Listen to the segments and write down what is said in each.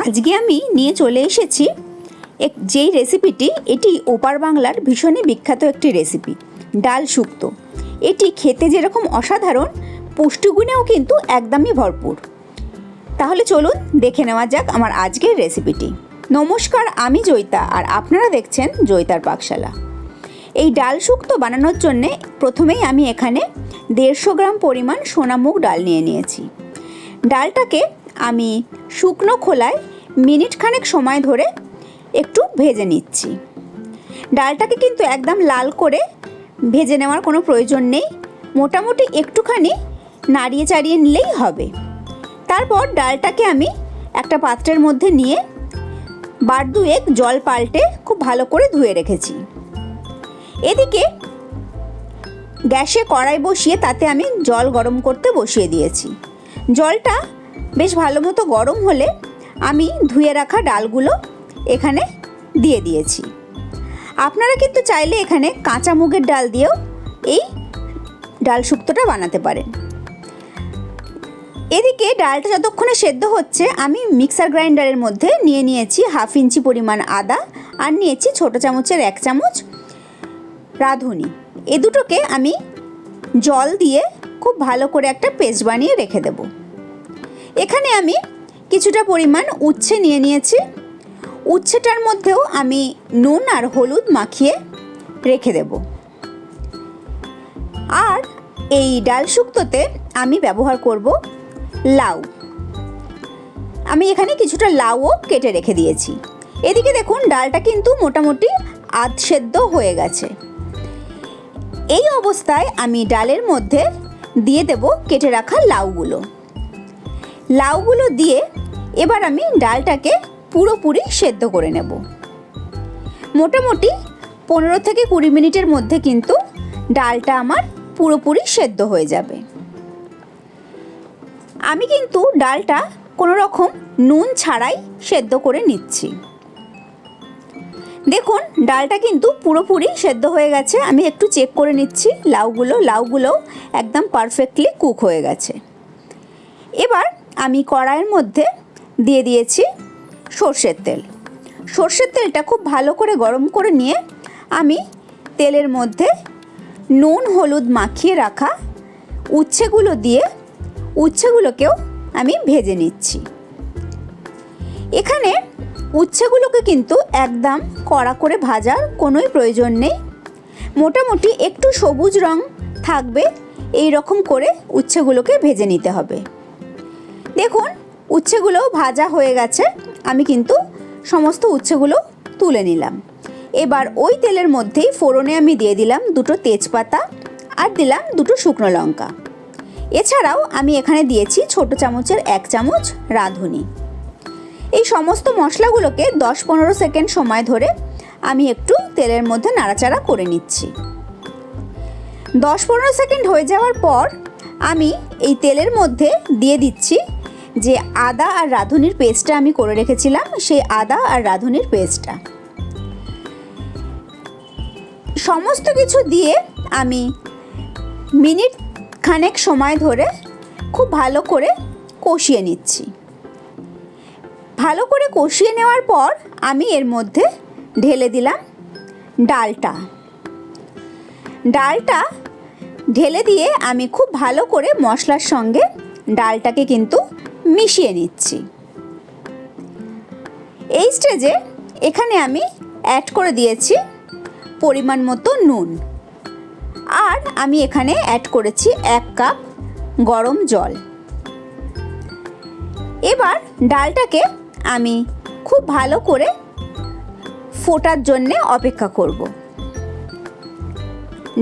আজকে আমি নিয়ে চলে এসেছি এক যেই রেসিপিটি এটি ওপার বাংলার ভীষণই বিখ্যাত একটি রেসিপি ডাল শুক্তো। এটি খেতে যেরকম অসাধারণ, পুষ্টিগুণেও কিন্তু একদমই ভরপুর। তাহলে চলুন দেখে নেওয়া যাক আমার আজকের রেসিপিটি নমস্কার, আমি জয়িতা, আর আপনারা দেখছেন জয়িতার পাকশালা। এই ডাল শুক্তো বানানোর জন্যে প্রথমেই আমি এখানে দেড়শো গ্রাম পরিমাণ সোনামুখ ডাল নিয়ে নিয়েছি। ডালটাকে আমি শুকনো খোলায় মিনিট খানেক সময় ধরে একটু ভেজে নিচ্ছি। ডালটাকে কিন্তু একদম লাল করে ভেজে নেওয়ার কোনো প্রয়োজন নেই। মোটামুটি একটুখানি নাড়িয়ে চাড়িয়ে নিলেই হবে। তারপর ডালটাকে আমি একটা পাত্রের মধ্যে নিয়ে বার দুয়েক জল পাল্টে খুব ভালো করে ধুয়ে রেখেছি। এদিকে গ্যাসে কড়াই বসিয়ে তাতে আমি জল গরম করতে বসিয়ে দিয়েছি। জলটা বেশ ভালো মতো গরম হলে আমি ধুয়ে রাখা ডালগুলো এখানে দিয়ে দিয়েছি। আপনারা কিন্তু চাইলে এখানে কাঁচা মুগের ডাল দিয়েও এই ডাল শুক্তোটা বানাতে পারেন। এদিকে ডালটা যতক্ষণে সেদ্ধ হচ্ছে, আমি মিক্সার গ্রাইন্ডারের মধ্যে নিয়ে নিয়েছি হাফ ইঞ্চি পরিমাণ আদা আর নিয়েছি ছোটো চামচের এক চামচ রাঁধুনি। এ দুটোকে আমি জল দিয়ে খুব ভালো করে একটা পেস্ট বানিয়ে রেখে দেব। এখানে আমি কিছুটা পরিমাণ উচ্ছে নিয়ে নিয়েছি। উচ্ছেটার মধ্যেও আমি নুন আর হলুদ মাখিয়ে রেখে দেব। আর এই ডাল শুক্তোতে আমি ব্যবহার করব লাউ। আমি এখানে কিছুটা লাউও কেটে রেখে দিয়েছি। এদিকে দেখুন, ডালটা কিন্তু মোটামুটি আধ সেদ্ধ হয়ে গেছে। এই অবস্থায় আমি ডালের মধ্যে দিয়ে দেব কেটে রাখা লাউগুলো। লাউগুলো দিয়ে এবার আমি ডালটাকে পুরোপুরি সেদ্ধ করে নেব। মোটামুটি পনেরো থেকে কুড়ি মিনিটের মধ্যে কিন্তু ডালটা আমার পুরোপুরি সেদ্ধ হয়ে যাবে। আমি কিন্তু ডালটা কোনো রকম নুন ছাড়াই সেদ্ধ করে নিচ্ছি। দেখুন, ডালটা কিন্তু পুরোপুরি সেদ্ধ হয়ে গেছে। আমি একটু চেক করে নিচ্ছি, লাউগুলো লাউগুলো একদম পারফেক্টলি কুক হয়ে গেছে। এবার আমি কড়াইয়ের মধ্যে দিয়ে দিয়েছি সর্ষের তেল। সর্ষের তেলটা খুব ভালো করে গরম করে নিয়ে আমি তেলের মধ্যে নুন, হলুদ মাখিয়ে রাখা উচ্ছেগুলো দিয়ে উচ্ছেগুলোকেও আমি ভেজে নিচ্ছি। এখানে উচ্ছেগুলোকে কিন্তু একদম কড়া করে ভাজার কোনোই প্রয়োজন নেই। মোটামুটি একটু সবুজ রং থাকবে এই রকম করে উচ্ছেগুলোকে ভেজে নিতে হবে। দেখুন উচ্ছেগুলোও ভাজা হয়ে গেছে। আমি কিন্তু সমস্ত উচ্ছেগুলো তুলে নিলাম। এবার ওই তেলের মধ্যেই ফোড়নে আমি দিয়ে দিলাম দুটো তেজপাতা আর দিলাম দুটো শুকনো লঙ্কা। এছাড়াও আমি এখানে দিয়েছি ছোট চামচের এক চামচ রাঁধুনি। এই সমস্ত মশলাগুলোকে দশ পনেরো সেকেন্ড সময় ধরে আমি একটু তেলের মধ্যে নাড়াচাড়া করে নিচ্ছি। দশ পনেরো সেকেন্ড হয়ে যাওয়ার পর আমি এই তেলের মধ্যে দিয়ে দিচ্ছি যে আদা আর রাঁধুনির পেস্টটা আমি করে রেখেছিলাম, সেই আদা আর রাঁধুনির পেস্টটা। সমস্ত কিছু দিয়ে আমি মিনিট খানেক সময় ধরে খুব ভালো করে কষিয়ে নিচ্ছি। ভালো করে কষিয়ে নেওয়ার পর আমি এর মধ্যে ঢেলে দিলাম ডালটা। ডালটা ঢেলে দিয়ে আমি খুব ভালো করে মশলার সঙ্গে ডালটাকে কিন্তু মিশিয়ে নিচ্ছি। এই স্টেজে এখানে আমি অ্যাড করে দিয়েছি পরিমাণ মতো নুন। আর আমি এখানে অ্যাড করেছি এক কাপ গরম জল। এবার ডালটাকে আমি খুব ভালো করে ফোটার জন্যে অপেক্ষা করব।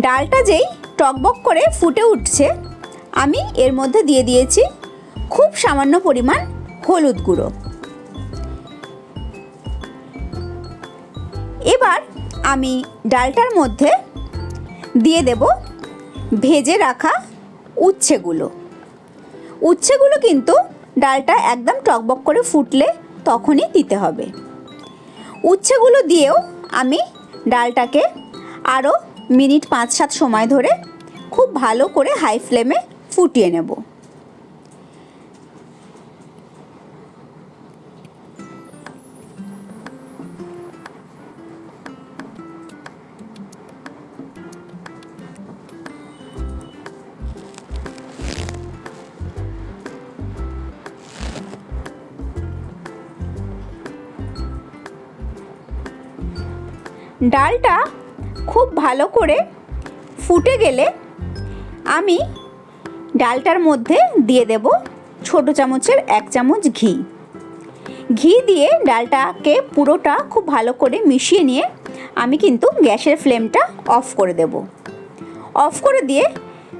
ডালটা যেই টকবক করে ফুটে উঠছে, আমি এর মধ্যে দিয়ে দিয়েছি খুব সামান্য পরিমাণ হলুদ গুঁড়ো। এবার আমি ডালটার মধ্যে দিয়ে দেব ভেজে রাখা উচ্ছেগুলো। উচ্ছেগুলো কিন্তু ডালটা একদম টকবক করে ফুটলে তখনই দিতে হবে। উচ্ছেগুলো দিয়েও আমি ডালটাকে আরও মিনিট পাঁচ সাত সময় ধরে খুব ভালো করে হাই ফ্লেমে ফুটিয়ে নেব। ডালটা খুব ভালো করে ফুটে গেলে আমি ডালটার মধ্যে দিয়ে দেব ছোট চামচের এক চামচ ঘি। ঘি দিয়ে ডালটাকে পুরোটা খুব ভালো করে মিশিয়ে নিয়ে আমি কিন্তু গ্যাসের ফ্লেমটা অফ করে দেব। অফ করে দিয়ে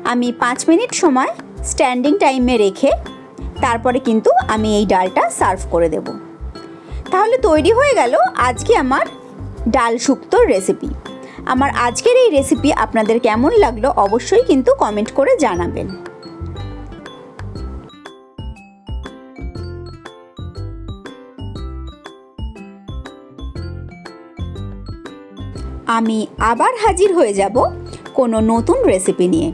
আমি পাঁচ মিনিট সময় স্ট্যান্ডিং টাইমে রেখে তারপরে কিন্তু আমি এই ডালটা সার্ভ করে দেব। তাহলে তৈরি হয়ে গেল আজকে আমার ডাল শুক্তোর রেসিপি আমার আজকের এই রেসিপি আপনাদের কেমন লাগল অবশ্যই কিন্তু কমেন্ট করে জানাবেন। আমি আবার হাজির হয়ে যাব কোনো নতুন রেসিপি নিয়ে।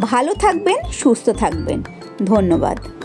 ভালো থাকবেন, সুস্থ থাকবেন। ধন্যবাদ।